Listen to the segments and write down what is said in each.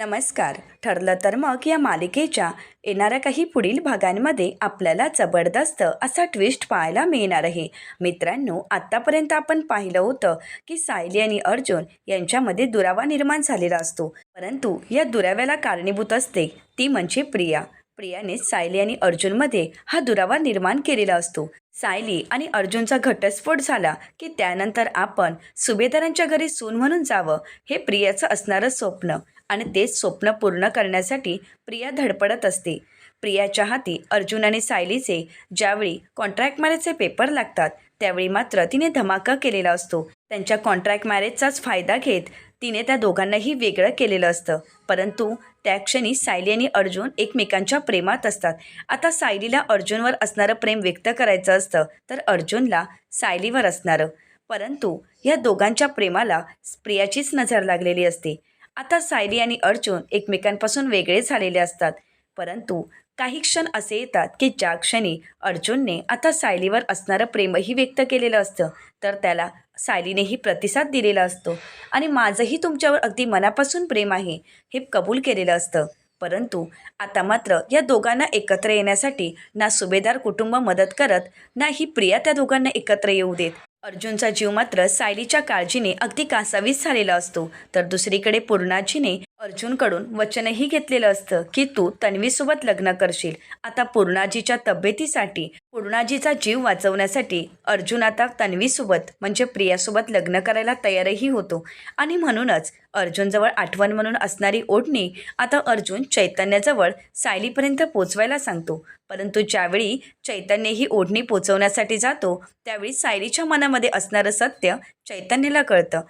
नमस्कार. ठरलं तर मग या मालिकेच्या येणाऱ्या काही पुढील भागांमध्ये आपल्याला जबरदस्त असा ट्विस्ट पाहायला मिळणार आहे. मित्रांनो आत्तापर्यंत आपण पाहिलं होतं की सायली आणि अर्जुन यांच्यामध्ये दुरावा निर्माण झालेला असतो. परंतु या दुराव्याला कारणीभूत असते ती म्हणजे प्रिया. प्रियाने सायली आणि अर्जुनमध्ये हा दुरावा निर्माण केलेला असतो. सायली आणि अर्जुनचा घटस्फोट झाला की त्यानंतर आपण सुभेदारांच्या घरी सून म्हणून जावं हे प्रियाचं असणारं स्वप्न. आणि तेच स्वप्न पूर्ण करण्यासाठी प्रिया धडपडत असते. प्रियाच्या हाती अर्जुन आणि सायलीचे ज्यावेळी कॉन्ट्रॅक्ट मॅरेजचे पेपर लागतात त्यावेळी मात्र तिने धमाका केलेला असतो. त्यांच्या कॉन्ट्रॅक्ट मॅरेजचाच फायदा घेत तिने त्या दोघांनाही वेगळं केलेलं असतं. परंतु त्या क्षणी सायली आणि अर्जुन एकमेकांच्या प्रेमात असतात. आता सायलीला अर्जुनवर असणारं प्रेम व्यक्त करायचं असतं तर अर्जुनला सायलीवर असणारं. परंतु या दोघांच्या प्रेमाला प्रियाचीच नजर लागलेली असते. आता सायली आणि अर्जुन एकमेकांपासून वेगळे झालेले असतात. परंतु काही क्षण असे येतात की ज्या क्षणी अर्जुनने आता सायलीवर असणारं प्रेमही व्यक्त केलेलं असतं तर त्याला सायलीनेही प्रतिसाद दिलेला असतो. आणि माझंही तुमच्यावर अगदी मनापासून प्रेम आहे हे कबूल केलेलं असतं. परंतु आता मात्र या दोघांना एकत्र येण्यासाठी ना सुभेदार कुटुंब मदत करत ना ही प्रिया त्या दोघांना एकत्र येऊ देत. अर्जुनचा जीव मात्र सायलीच्या काळजीने अगदी कासावीस झालेला असतो. तर दुसरीकडे पूर्णाजीने अर्जुनकडून वचनही घेतलेलं असतं की तू तन्वीसोबत लग्न करशील. आता पूर्णाजीच्या तब्येतीसाठी पूर्णाजीचा जीव वाचवण्यासाठी अर्जुन आता तन्वीसोबत म्हणजे प्रियासोबत लग्न करायला तयारही होतो. आणि म्हणूनच अर्जुनजवळ आठवण म्हणून असणारी ओढणी आता अर्जुन चैतन्याजवळ सायलीपर्यंत पोचवायला सांगतो. परंतु ज्यावेळी चैतन्य ही ओढणी पोचवण्यासाठी जातो त्यावेळी सायलीच्या मनामध्ये असणारं सत्य चैतन्याला कळतं.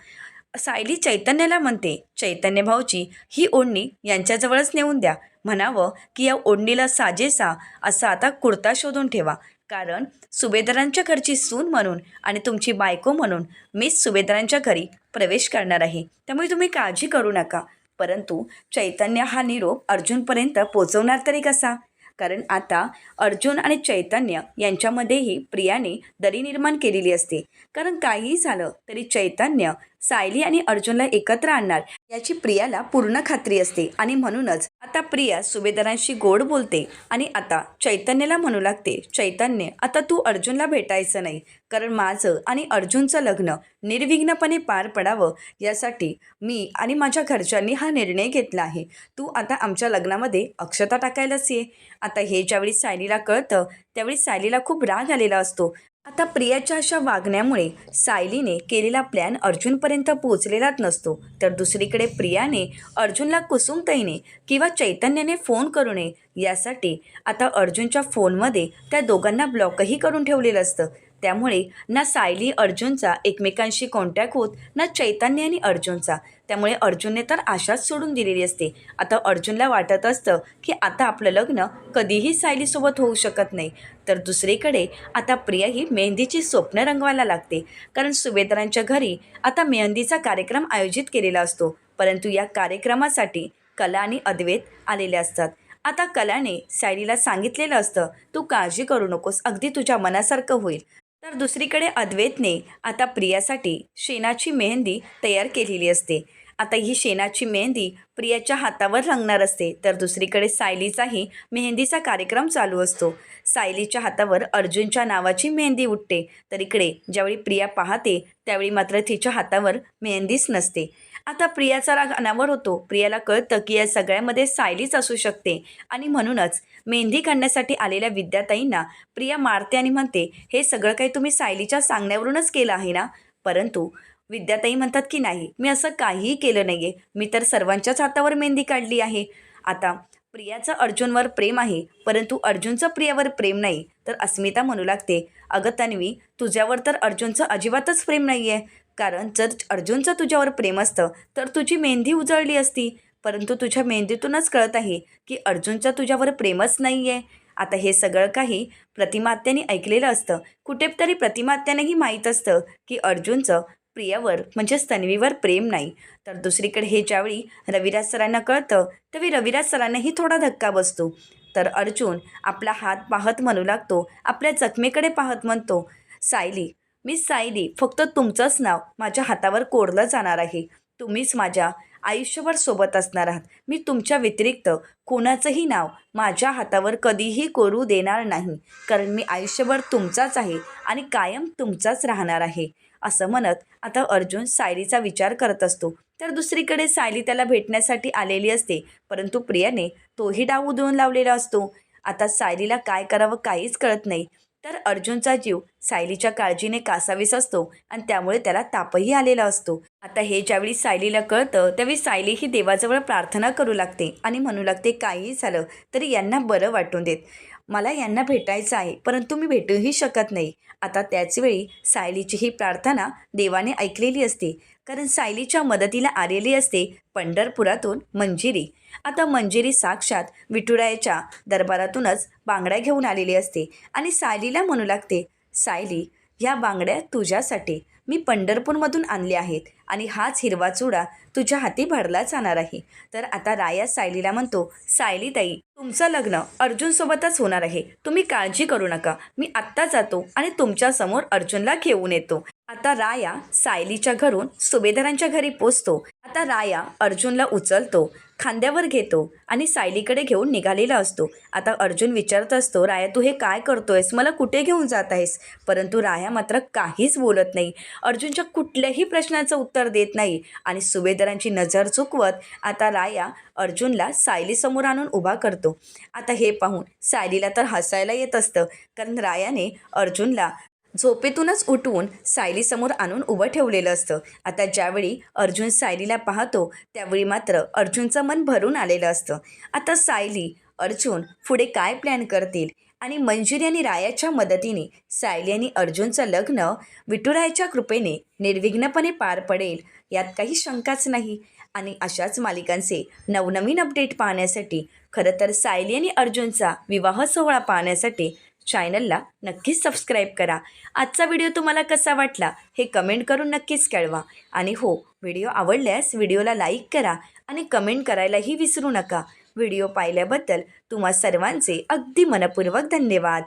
सायली चैतन्याला म्हणते चैतन्य भाऊची ही ओढणी यांच्याजवळच नेऊन द्या. म्हणावं की या ओढणीला साजेसा असा आता कुर्ता शोधून ठेवा. कारण सुभेदारांच्या घरची सून म्हणून आणि तुमची बायको म्हणून मीच सुभेदारांच्या घरी प्रवेश करणार आहे. त्यामुळे तुम्ही काळजी करू नका. परंतु चैतन्य हा निरोप अर्जुनपर्यंत पोचवणार तरी कसा? कारण आता अर्जुन आणि चैतन्य यांच्यामध्येही प्रियाने दरी निर्माण केलेली असते. कारण काहीही झालं तरी चैतन्य सायली आणि अर्जुनला एकत्र आणणार. याची प्रियाला पूर्ण खात्री असते आणि म्हणूनच आता प्रिया सुभेदारांशी गोड बोलते आणि आता चैतन्याला म्हणू लागते चैतन्य आता तू अर्जुनला भेटायचं नाही. कारण माझं आणि अर्जुनचं लग्न निर्विघ्नपणे पार पडावं. यासाठी मी आणि माझ्या घरच्यांनी हा निर्णय घेतला आहे. तू आता आमच्या लग्नामध्ये अक्षता टाकायलाच ये. आता हे ज्यावेळी सायलीला कळतं त्यावेळी सायलीला खूप राग आलेला असतो. आता प्रियाच्या अशा वागण्यामुळे सायलीने केलेला प्लॅन अर्जुनपर्यंत पोहोचलेलाच नसतो. तर दुसरीकडे प्रियाने अर्जुनला कुसुमताईने किंवा चैतन्याने फोन करू नये यासाठी आता अर्जुनच्या फोनमध्ये त्या दोघांना ब्लॉकही करून ठेवलेलं असतं. त्यामुळे ना सायली अर्जुनचा एकमेकांशी कॉन्टॅक्ट होत ना चैतन्य आणि अर्जुनचा. त्यामुळे अर्जुनने तर आशाच सोडून दिलेली असते. आता अर्जुनला वाटत असतं की आता आपलं लग्न कधीही सायलीसोबत होऊ शकत नाही. तर दुसरीकडे आता प्रिया ही मेहंदीची स्वप्न रंगवायला लागते. कारण सुभेदारांच्या घरी आता मेहंदीचा कार्यक्रम आयोजित केलेला असतो. परंतु या कार्यक्रमासाठी कला आणि अद्वैत आलेले असतात. आता कलाने सायलीला सांगितलेलं असतं तू काळजी करू नकोस. अगदी तुझ्या मनासारखं होईल. तर दुसरीकडे अद्वैतने आता प्रियासाठी शेणाची मेहंदी तयार केलेली असते. आता ही शेणाची मेहंदी प्रियाच्या हातावर रंगणार असते. तर दुसरीकडे सायलीचाही मेहंदीचा कार्यक्रम चालू असतो. सायलीच्या हातावर अर्जुनच्या नावाची मेहंदी उठते. तर इकडे ज्यावेळी प्रिया पाहते त्यावेळी मात्र तिच्या हातावर मेहंदीच नसते. आता प्रियाचा राग अनावर होतो. प्रियाला कळतं की या सगळ्यामध्ये सायलीच असू शकते. आणि म्हणूनच मेहंदी काढण्यासाठी आलेल्या विद्याताईंना प्रिया मारते आणि म्हणते हे सगळं काही तुम्ही सायलीच्या सांगण्यावरूनच केलं आहे ना? परंतु विद्याताई म्हणतात की नाही मी असं काहीही केलं नाही आहे मी तर सर्वांच्याच हातावर मेहंदी काढली आहे. आता प्रियाचं अर्जुनवर प्रेम आहे परंतु अर्जुनचं प्रियावर प्रेम नाही. तर अस्मिता म्हणू लागते अगं तन्वी तुझ्यावर तर अर्जुनचं अजिबातच प्रेम नाही आहे कारण जर अर्जुनचं तुझ्यावर प्रेम असतं तर तुझी मेहंदी उजळली असती. परंतु तुझ्या मेहंदीतूनच कळत आहे की अर्जुनचं तुझ्यावर प्रेमच नाही आहे आता हे सगळं काही प्रतिमात्याने ऐकलेलं असतं. कुठेतरी प्रतिमात्यानेही माहीत असतं की अर्जुनचं प्रियावर म्हणजेच तन्वीवर प्रेम नाही. तर दुसरीकडे हे ज्यावेळी रविराज सरांना कळतं त्यावेळी रविराज सरांनाही थोडा धक्का बसतो. तर अर्जुन आपला हात पाहत म्हणू लागतो आपल्या जखमेकडे पाहत म्हणतो सायली मी सायली फक्त तुमचंच नाव माझ्या हातावर कोरलं जाणार आहे. तुम्हीच माझ्या आयुष्यभर सोबत असणार आहात. मी तुमच्या व्यतिरिक्त कोणाचंही नाव माझ्या हातावर कधीही कोरू देणार नाही. कारण मी आयुष्यभर तुमचाच आहे आणि कायम तुमचाच राहणार आहे. असं म्हणत आता अर्जुन सायलीचा विचार करत असतो. तर दुसरीकडे सायली त्याला भेटण्यासाठी आलेली असते. परंतु प्रियाने तोही डाव उधळून लावलेला असतो. आता सायलीला काय करावं काहीच कळत नाही. तर अर्जुनचा जीव सायलीच्या काळजीने कासावीस असतो आणि त्यामुळे त्याला तापही आलेला असतो. आता हे ज्यावेळी सायलीला कळतं त्यावेळी सायली ही देवाजवळ प्रार्थना करू लागते आणि म्हणू लागते काहीही झालं तरी यांना बरं वाटून देत. मला यांना भेटायचं आहे परंतु मी भेटूही शकत नाही. आता त्याचवेळी सायलीची ही प्रार्थना देवाने ऐकलेली असते. कारण सायलीच्या मदतीला आलेली असते पंढरपुरातून मंजिरी. आता मंजिरी साक्षात विठुरायाच्या दरबारातूनच बांगड्या घेऊन आलेली असते आणि सायलीला म्हणू लागते सायली ह्या बांगड्या तुझ्यासाठी. मी पंढरपूरमधून आणले आहेत आणि हाच हिरवा चुडा तुझ्या हाती भरला जाणार आहे. तर आता राया सायलीला म्हणतो सायली ताई तुमचं लग्न अर्जुनसोबतच होणार आहे. तुम्ही काळजी करू नका. मी आत्ता जातो आणि तुमच्यासमोर अर्जुनला घेऊन येतो. आता राया सायलीच्या घरून सुभेदारांच्या घरी पोचतो. आता राया अर्जुनला उचलतो खांद्यावर घेतो आणि सायलीकडे घेऊन निघालेला असतो. आता अर्जुन विचारत असतो राया तू हे काय करतोयस? मला कुठे घेऊन जात आहेस? परंतु राया मात्र काहीच बोलत नाही. अर्जुनच्या कुठल्याही प्रश्नाचं उत्तर देत नाही आणि सुभेदारांची नजर चुकवत आता राया अर्जुनला सायलीसमोर आणून उभा करतो. आता हे पाहून सायलीला तर हसायला येत असतं कारण रायाने अर्जुनला झोपेतूनच उठवून सायलीसमोर आणून उभं ठेवलेलं असतं. आता ज्यावेळी अर्जुन सायलीला पाहतो त्यावेळी मात्र अर्जुनचं मन भरून आलेलं असतं. आता सायली अर्जुन पुढे काय प्लॅन करतील? आणि मंजुरी आणि रायाच्या मदतीने सायली आणि अर्जुनचं लग्न विठुरायाच्या कृपेने निर्विघ्नपणे पार पडेल यात काही शंकाच नाही. आणि अशाच मालिकांचे नवनवीन अपडेट पाहण्यासाठी खरं तर सायली आणि अर्जुनचा विवाह सोहळा पाहण्यासाठी चॅनलला नक्कीच सबस्क्राईब करा. आजचा व्हिडिओ तुम्हाला कसा वाटला हे कमेंट करून नक्कीच कळवा. आणि हो व्हिडिओ आवडल्यास व्हिडिओला लाईक करा आणि कमेंट करायलाही विसरू नका. व्हिडिओ पाहिल्याबद्दल तुम्हा सर्वांचे अगदी मनपूर्वक धन्यवाद.